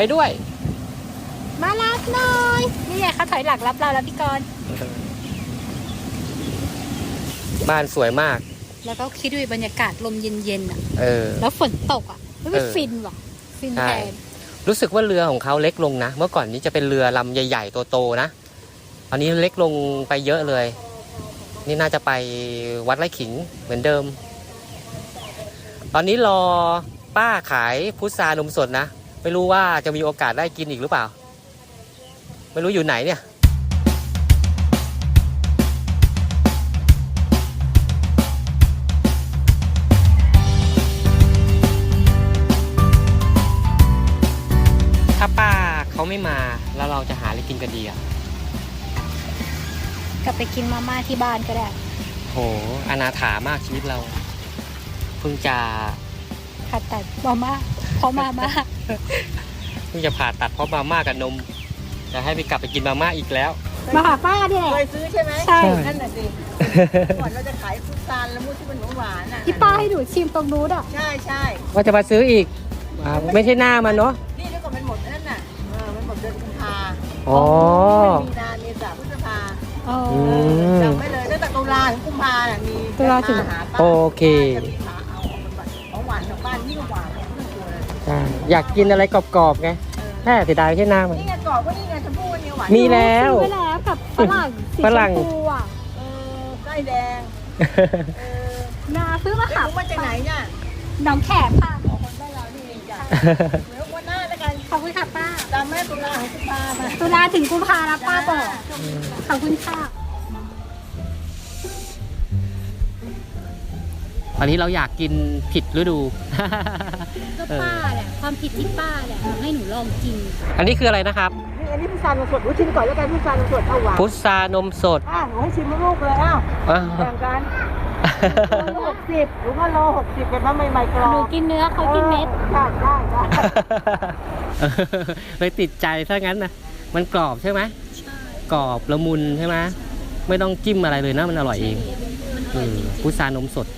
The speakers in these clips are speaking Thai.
ไปด้วย มารับหน่อยนี่ไงเขาถอยหลังรับเราแล้วพี่กรณ์บ้านสวยมาก แล้วก็คิดดูบรรยากาศลมเย็นๆอะเออ แล้วฝนตกอะแล้วมันเออฟินว่ะฟินใช่แทนรู้สึกว่าเรือของเขาเล็กลงนะ เมื่อก่อนนี้จะเป็นเรือลำใหญ่ๆโตๆนะตอนนี้เล็กลงไปเยอะเลย นี่น่าจะไปวัดไร่ขิงเหมือนเดิม ตอนนี้รอป้าขายพุทรานมสดนะ ไม่รู้ว่าจะมีโอกาสได้กินอีกหรือเปล่า ไม่รู้อยู่ไหนเนี่ยถ้าป้าเขาไม่มาแล้วเราจะหาอะไรกินกันดีอะกลับไปกินมาม่าที่บ้านก็ได้ โหอนาถามากชีวิตเรา เพิ่งจะผัดแต่มาม่าเพราะมาม่า เพิ่งจะผ่าตัดเพราะมาม่ากับนม จะให้ไปกลับไปกินมาม่าอีกแล้ว มาหาป้าเนี่ย เคยซื้อใช่ไหมใช่ นั่นน่ะสิก่อนเราจะขายฟุตซานละมุดที่มันหวานๆน่ะที่ป้าให้หนูชิมตรงนู้นอะ ใช่ใช่ว่าจะมาซื้ออีกอ่าไม่ใช่หน้ามันเนาะ นี่เดี๋ยวก่อนมันหมดนั่นน่ะเออมันหมดเดือนกุมภาอ๋อ มันมีนาเมษาพฤษภาอ๋อออืมจำไว้เลยตั้งแต่ตุลาถึงกุมภาน่ะมีตุลาถึง มหป้าโอเค จะมี ใช่อยากกินอะไรกรอบๆไงเออแค่เสียดายไม่ใช่หน้ามัน นี่ไงกรอบก็นี่ไงชมพู่เนี่ยหวานมีแล้ว ซื้อไว้แล้วกับฝรั่งสีฝรั่ง ชมพูอะเออไส้แดงเออนาซื้อมาแล้วขัหบนูมาจากไหนเนี่ยหนองแขมค่ะ ของคนได้เรานี่เองจ้ะเดี๋ยววันหน้าแล้วกันขอบคุณค่ะป้าจำแม่ตุลาถึงกุมภามา ตุลาถึงกุมภานะป้าบอกขอบคุณค่ะ ตอนนี้เราอยากกินผิดฤดู ก็ป้าแหละความผิดที่ป้าแหละทำให้หนูลองกิน อันนี้คืออะไรนะครับ นี่อันนี้พุทรานมสดหนูชิมก่อนแล้วกันพุทรานมสดเอาหวานพุทรานมสดอะหนูให้ชิมลูกเลยอ้าวอ้าวแบ่งกันโลหกสิบหรือว่าโลหกสิบเป็นมะใหม่ๆกรอหนูบกินเนื้อเขากินเม็ดได้ได้ได้เลยติดใจซะงั้นนะมันกรอบใช่ไหมกรอบละมุนใช่ไหมไม่ต้องจิ้มอะไรเลยนะมันอร่อยเองอืมพุทรานมสด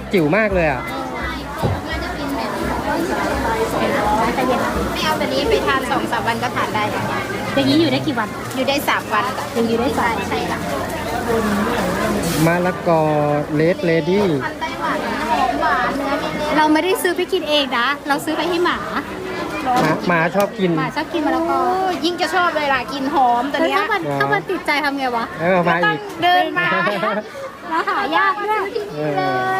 ล็กจิ๋วมากเลยอะน่าจะเป็นแบบไม่เอาแบบนี้ไปทานสองสามวันก็ทานได้อย่างนี้อยู่ได้กี่วัน อยู่ได้สามวันยังอยู่ได้สามใช่ค่ะมะละกอเลดเลดี้พันไต้หวันหอมหวานเนื้อเน้นๆเราไม่ได้ซื้อไปกินเองนะ เราซื้อไปให้หมา หมาหมาชอบกินหมาชอบกินมะละกอยิ่งจะชอบเลยล่ะกินหอมแต่แต่เนี้ยถ้ามันถ้ามันติดใจทำไงวะเออมาอีกเดินมาแล้วหายากด้วยเออเลย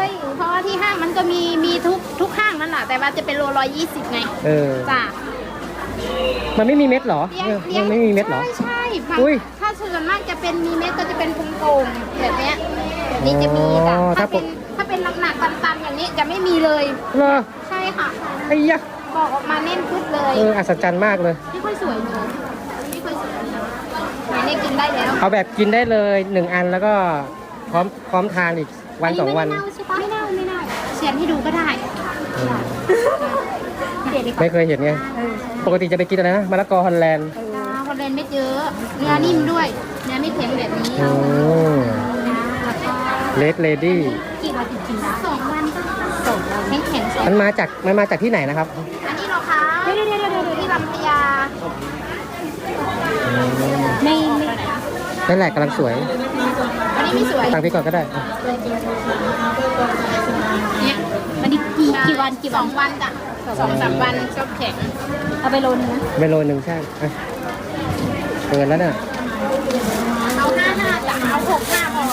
แหละแต่ว่าจะเป็นโลร้อยยี่สิบไงเออ จ้ะมันไม่มีเม็ดเหรอเลี้ยงเออเลี้ยมังนไม่มีเม็ดเหรอ ใช่ใช่อุ้ยถ้าส่วนมากจะเป็นมีเม็ดก็จะเป็นพุงโป่งแบบเนี้ยแบบนี้จะมีจ้ะอ๋อถ้าถ้าเป็นถ้าเป็นหนักๆตันๆอย่างนี้จะไม่มีเลย เหรอใช่ค่ะไอ้ยะบอกออกมาแน่นพุดเลยเอออัศจรรย์มากเลย ไม่ค่อยสวยเลยไม่ค่อยสวยไหนเนี่ยกินได้แล้วเอาแบบกินได้เลยหนึ่งอันแล้วก็พร้อมพร้อมทานอีกวันสองวัน ไม่เน่าใช่ปะไม่เน่าไม่เน่าเชียนให้ดูก็ได้ เออเด็ดดีกว่าไม่เคยเห็นไงปกติจะไปกินอะไรนะมะละกอฮอลแลนด์จ้าคนเล่นเม็ดเยอะเนื้อนิ่มด้วยเนื้อไม่เค็มแบบนี้อืมจ้าเลดเลดี้ กี่วันจริงๆนะสองวันก็สองวันแข็งแข็งสองมันมาจาก มันมาจากที่ไหนนะครับ อันนี้เหรอคะเดี๋ยวเดี๋ยวเดี๋ยวเดี๋ยวที่ลำพญาไม่ไม่ นั่นแหละกำลังสวย อันนี้ไม่สวย ตังพี่ก่อนก็ได้เนี่ยอันนี้ กี่กี่วันกี่วันสองวันจ้ะสองสามวันชอบแข็งเอาไปโลนึงนะเมโลหนึ่งใช่อะเกินแล้วเนี่ยเอาห้าห้าจ้ะเอาหกห้าพอ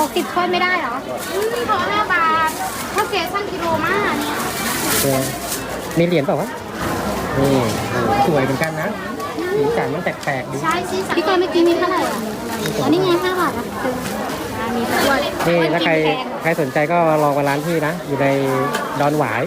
หกสิบถ้วยไม่ได้เหรอ อืมพอห้าบาทถ้าเสียชั่งกิโลมากเนี่ยเออมีเหรียญเปล่าวะนี่โอ้โหสวยเหมือนกันนะสีสันมันแปลกๆดีใช่สิพี่กรณ์เมื่อกี้มีเท่าไหร่อะอันนี้ไงห้าบาทอะอ่ามีถ้วย นี่ถ้าใครใครสนใจก็ลองมาร้านพี่นะ อยู่ในดอนหวาย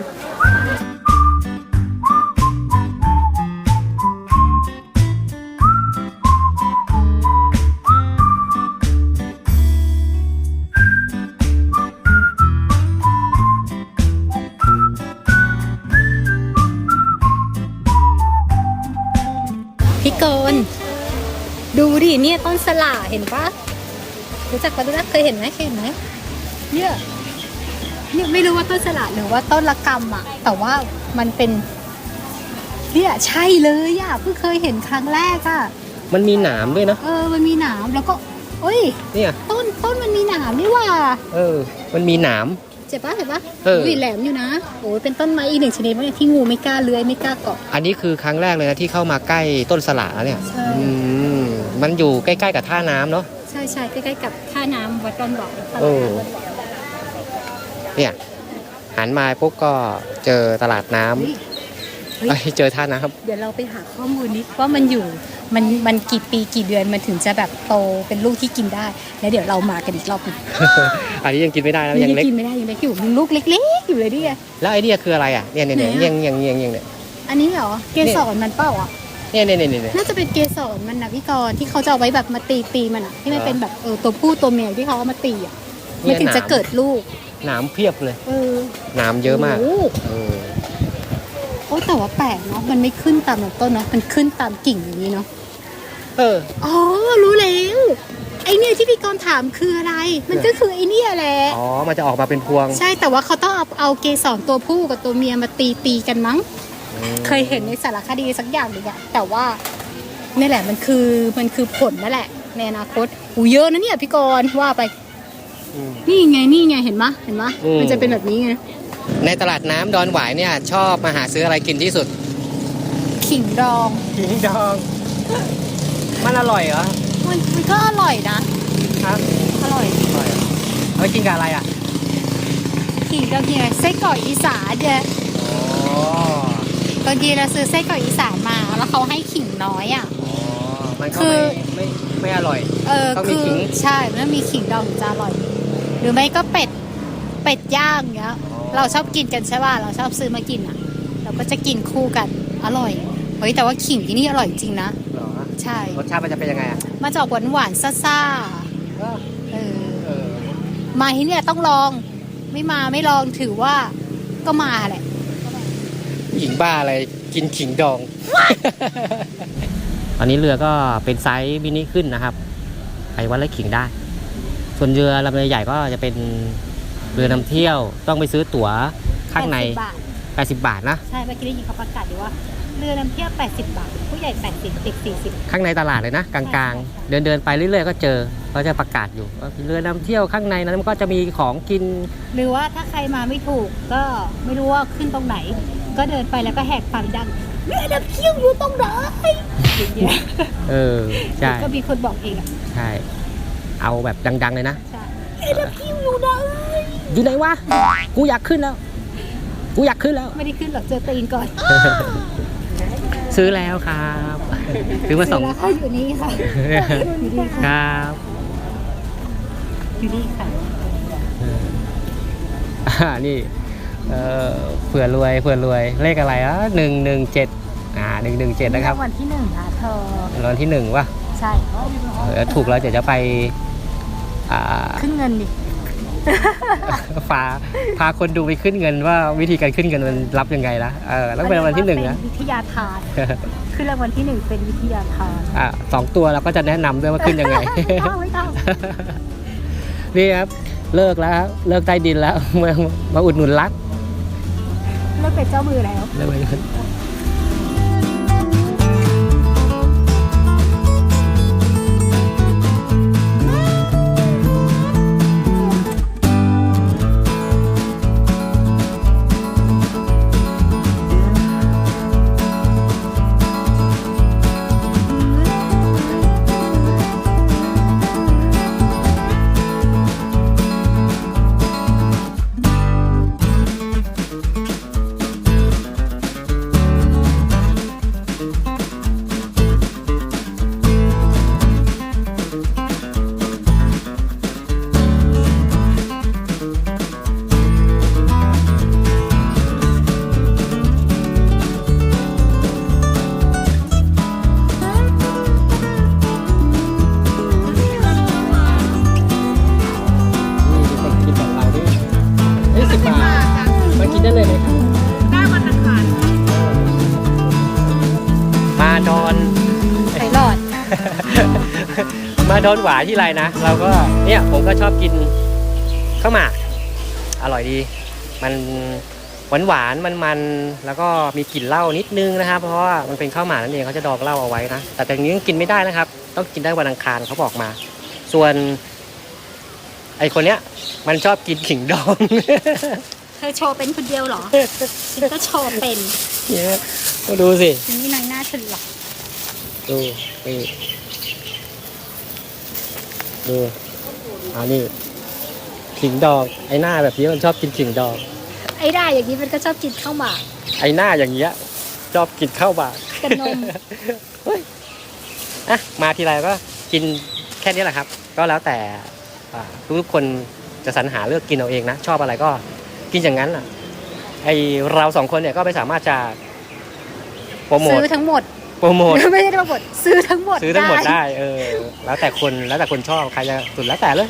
พี่กรณ์ดูดิเนี่ยต้นสละเห็นปะ รู้จักปะรู้จักเคยเห็นไหมเคยเห็นไหมเนี่ยเนี่ยไม่รู้ว่าต้นสละหรือว่าต้นละกำอะ แต่ว่ามันเป็นเนี่ยใช่เลยอะเพิ่งเคยเห็นครั้งแรกอะมันมีหนามด้วยนะเออมันมีหนามแล้วก็เอ้ยเนี่ยต้นต้นมันมีหนามนี่หว่า เออ มันมีหนาม เจ็บปะเจ็บปะเออยแหลมอยู่นะโอ้ยเป็นต้นไม้อีกหนึ่งชนิดเนี่ยที่งูไม่กล้าเลื้อยไม่กล้าเกาะอันนี้คือครั้งแรกเลยนะที่เข้ามาใกล้ต้นสละเนี่ยใช่อื มมันอยู่ใกล้ๆกับท่าน้ำเนาะ ใช่ใช่ใกล้ๆกับท่าน้ำวัดดอนบอกเออเนี่ยหันมาปุ๊บก็เจอตลาดน้ำเฮ้ยเอ้ยเจอท่าน้เดี๋ยวเราไปหาข้อมูลนิดว่ามันอยู่มันมันกี่ปีกี่เดือนมันถึงจะแบบโตเป็นลูกที่กินได้ แล้วเดี๋ยวเรามากันอีกรอบหนึงำอันนี้ยังกินไม่ได้นะยังเล็ก กินไม่ได้ยังเล็กอยู่มันลูกเล็กๆอยู่เลยดิ แล้วไอ้เนี่ยคืออะไรอะเนี่ยเนี่ยเนี่ยไหนอะเงียงเงียงเงียงเงียงเนี่ย อันนี้เหรอเกสรมันเปล่าอะ เนี่ยเนี่ยเนี่ยเนี่ยน่าจะเป็นเกสรมันนะพี่กรณ์ที่เขาจะเอาไว้แบบมาตีตีมันอะที่มันเป็นแบบเออตัวผู้ตัวเมียที่เขาเอามาตีอะมันถึงจะเกิดลูกหนามเพียบเลยเออหนามเยอะมากโอ้โหเออโอ้แต่ว่าแปลกเนาะมันไม่ขึ้นตามลำต้นเนาะมันขึ้นตามกิ่งอย่างนี้เนาะเอออ๋อรู้แล้วไอเนี่ยที่พี่กรณ์ถามคืออะไร มันก็คือไอเนี่ยแหละอ๋อมันจะออกมาเป็นพวง ใช่แต่ว่าเขาต้องเอาเอาเกสรตัวผู้กับตัวเมียมาตีตีกันมั้งอืม เคยเห็นในสารคดีสักอย่างหนึ่งอะแต่ว่านี่แหละมันคือมันคือผลนั่นแหละ ในอนาคตอูเยอะนะเนี่ยพี่กรณ์ว่าไป อืม นี่ไงนี่ไงเห็นมะเห็นมะอืม มันจะเป็นแบบนี้ไงในตลาดน้ำดอนหวายเนี่ย ชอบมาหาซื้ออะไรกินที่สุด ขิงดอง ขิงดอง มันอร่อยเหรอมันมันก็อร่อยนะครับอร่อยอร่อยเหรอเอาไปกินกับอะไรอะ ขิงดองเนี่ยไส้กรอกอีสานเนี่ยอ๋อบางทีเราซื้อไส้กรอกอีสานมาแล้วเขาให้ขิงน้อยอะอ๋อมันก็คือไม่ไม่ไม่อร่อย เออต้องมีคือขิง ใช่มันต้องมีขิงดองถึงจะอร่อย หรือไม่ก็เป็ดเป็ดย่างเงี้ย เราชอบกินกันใช่ป่ะเราชอบซื้อมากินอะ เราก็จะกินคู่กันอร่อยเฮ้ยแต่ว่าขิงที่นี่อร่อยจริงนะเหรอใช่ รสชาติมันจะเป็นยังไงอะมาจากหวานหวานๆซ่าๆเออ เออมาที่เนี่ยต้องลอง ไม่มาไม่ลองถือว่าก็มาแหละ หญิงบ้าอะไรกินขิงดอง ตอนนี้เรือก็เป็นไซส์มินิขึ้นนะครับไปวัดไร่ขิงได้ ส่วนเรือลำใหญ่ๆก็จะเป็นเรือนำเที่ยวต้องไปซื้อตั๋วข้างใน 80บาท80 บาทนะ ใช่เมื่อกี้ได้ยินเขาประกาศอยู่ว่าเรือนำเที่ยว 80 บาท ผู้ใหญ่ 80เด็ก40ข้างในตลาดเลยนะ กลางๆ เดินเดินๆไปเรื่อยๆ ก็เจอเขาจะประกาศอยู่ว่าเรือนำเที่ยวข้างในนั้นมันก็จะมีของกินหรือว่าถ้าใครมาไม่ถูกก็ไม่รู้ว่าขึ้นตรงไหน ก็เดินไปแล้วก็แหกปากดังเรือน้ำเที่ยวอยู่ตรงไหนอย่างเงี้ยเออใช่ก็มีคนบอกเองอะใช่เอาแบบดัง ๆ เลยนะใช่เรือน้ำเที่ยวอยู่ไหนอยู่ไหนวะกูอยากขึ้นแล้ว กูอยากขึ้นแล้ว ไม่ได้ขึ้นหรอกเจอตีนก่อน ซื้อแล้วครับซื้อมาสองเวลเขาอยู่นี่ค่ะอยู่นี่คค่ะรับอยู่นี่ค่ะอ่านี่ เออเผื่อรวยเผื่อรวยเลขอะไรอะหนึ่งหนึ่งเจ็ดอ่าหนึ่งหนึ่งเจ็ดนะครับวันที่หนึ่งค่ะเธอรางวัลที่หนึ่งวะใช่เออถูกแล้วเดี๋ยวจะไปอ่าขึ้นเงินดิพาพาคนดูไปขึ้นเงินว่าวิธีการขึ้นเงินมันรับยังไงนะเออต้องเป็นรางวัลที่หนึ่งนะเป็วิทยาทานขึ้นรางวัลที่หนึ่งเป็นวิทยาทานอ่าสองตัวเราก็จะแนะนำด้วยว่าขึ้นยังไงไม่ต้องไม่ต้องนี่ครับเลิกแล้วครับเลิกใต้ดินแล้วมามาอุดหนุนรัก เลิกเป็นเจ้ามือแล้ว เลิกไปกัน มาโดนหวานที่ไรนะ เราก็เนี่ยผมก็ชอบกินข้าวหมาก อร่อยดี มันหวานหวานมันมันๆแล้วก็มีกลิ่นเหล้านิดนึงนะครับ เพราะว่ามันเป็นข้าวหมากนั่นเองเขาจะดองเหล้าเอาไว้นะ แต่แต่อย่างนี้ยังกินไม่ได้นะครับ ต้องกินได้วันอังคารเขาบอกมา ส่วน ไอคนเนี้ย มันชอบกินขิงดอง เธอโชว์เป็นคนเดียวเหรอฉันก็โชว์เป็นเนี่ยมาดูสิฉันนี่นางหน้าฉันหรอก ดูนี่ดูอ่านี่ขิงดองไอ้หน้าแบบนี้มันชอบกินขิงดอง ไอ้ได้อย่างนี้มันก็ชอบกินข้าวหมากไอ้หน้าอย่างเงี้ยชอบกินข้าวบากกับนมอะมาทีไรก็กินแค่นี้แหละครับ ก็แล้วแต่อ่าทุกๆคนจะสรรหาเลือกกินเอาเองนะ ชอบอะไรก็กินอย่างนั้นอะไอเราสองคนเนี่ยก็ไม่สามารถจะโปรโมท ซื้อทั้งหมด โปรโมทไม่ได้ทั้งหมดซื้อทั้งหมดซื้อทั้งหมดได้เออแล้วแต่คนแล้วแต่คนชอบใครจะสุดแล้วแต่เลย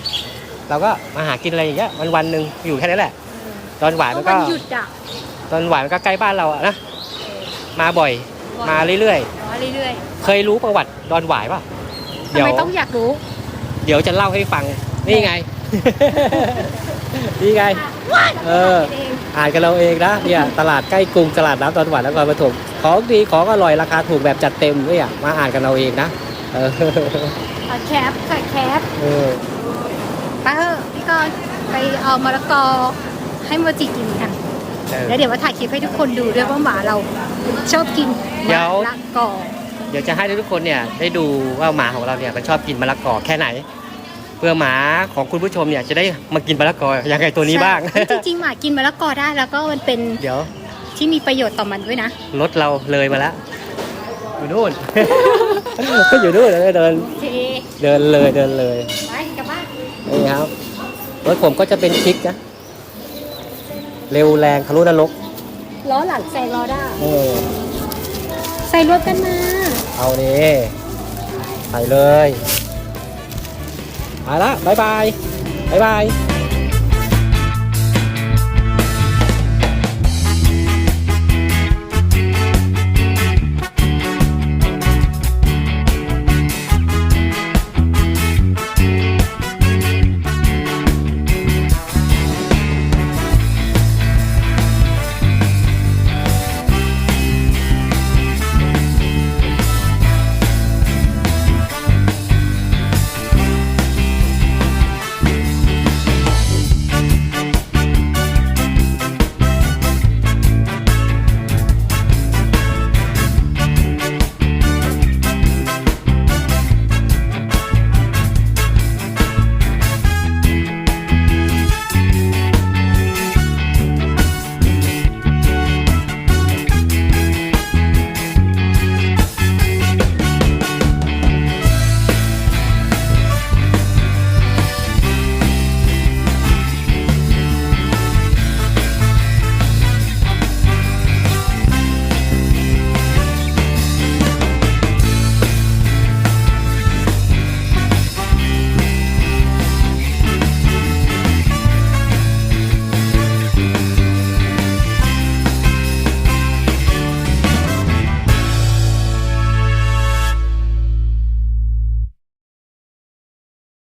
เราก็มาหากินอะไรอย่างเงี้ยวันวันๆหนึ่งอยู่แค่นี้แหละ ตอนหวานก็มันวัก็นหยุดอะตอนหวานมันก็ใกล้บ้านเราอะนะมาบ่อยมาเรื่อยอ๋อเรื่อยๆเคยรู้ประวัติดอนหวายป่ะๆทำเดี๋ยวไมต้องอยากรู้ เดี๋ยวจะเล่าให้ฟังนี่ไงนี่ไงเออ อ่านกันเราเองนะเนี่ยตลาดใกล้กรุงตลาดน้ำดอนหวายนครปฐมของดีของอร่อยราคาถูกแบบจัดเต็มเนี่ยมาอ่านกันเราเองนะเออขอแคปขอแคปเออไปเถอะพี่กรณ์ไปเอามะละกอให้โมจิกินกัน เออ แล้วเดี๋ยวมาถ่ายคลิปให้ทุกคนดูด้วยว่าหมาเราชอบกินเดี๋มะยว ละกอ เดี๋ยวจะให้ทุกคนเนี่ยได้ดูว่าหมาของเราเนี่ยมันชอบกินมะละกอแค่ไหนเพื่อหมาของคุณผู้ชมเนี่ยจะได้มากินมะละกออย่างไงตัวนี้บ้าง ใช่จริงๆหมากินมะละกอได้แล้วก็มันเป็นเดี๋ยวที่มีประโยชน์ต่อมันด้วยนะ รถเราเลยมาแล้วอยู่นู่น อยู่นู่นเลยเดินโอเคเดินเลยเดินเลยไปกลับบ้านนี่ครับรถผมก็จะเป็นคลิกนะเร็วแรงทะลุนรกล้อหลังใส่ล้อได้เออใส่รถกันมาเอานี่ใส่เลย มาละบายบายบายบาย